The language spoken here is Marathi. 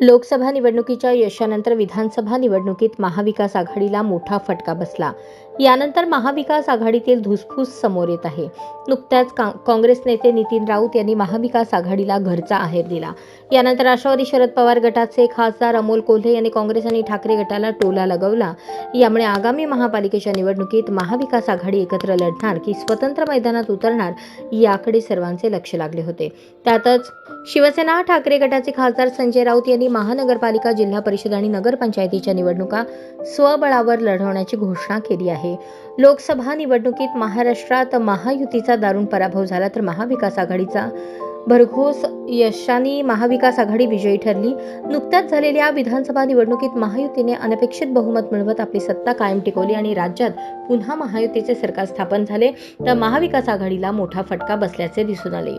Lok Sabha निवडणुकीच्या यशानंतर विधानसभा निवडणुकीत महाविकास आघाडीला मोठा फटका बसला. यानंतर महाविकास आघाडीतील धुसफूस समोर येत आहे. नुकत्याच काँग्रेस नेते नितीन राऊत यांनी महाविकास आघाडीला घरचा आहेर दिला. यानंतर राष्ट्रवादी शरद पवार गटाचे खासदार अमोल कोल्हे यांनी काँग्रेस आणि ठाकरे गटाला टोला लगवला. यामुळे आगामी महापालिकेच्या निवडणुकीत महाविकास आघाडी एकत्र लढणार की स्वतंत्र मैदानात उतरणार याकडे सर्वांचे लक्ष लागले होते. त्यातच शिवसेना ठाकरे गटाचे खासदार संजय राऊत यांनी यांनी महानगरपालिका जिल्हा परिषद आणि नगरपंचायतीच्या निवडणुका स्वबळावर लढवण्याची घोषणा केली आहे. लोकसभा निवडणुकीत महाराष्ट्रात महायुतीचा दारुण पराभव झाला तर महाविकास आघाडीचा भरघोस यशाने महाविकास आघाडी विजयी ठरली. नुकत्याच झालेल्या विधानसभा निवडणुकीत महायुतीने अनपेक्षित बहुमत मिळवत आपली सत्ता कायम टिकवली आणि राज्यात पुन्हा महायुतीचे सरकार स्थापन झाले. तर महाविकास आघाडीला मोठा फटका बसल्याचे दिसून आले.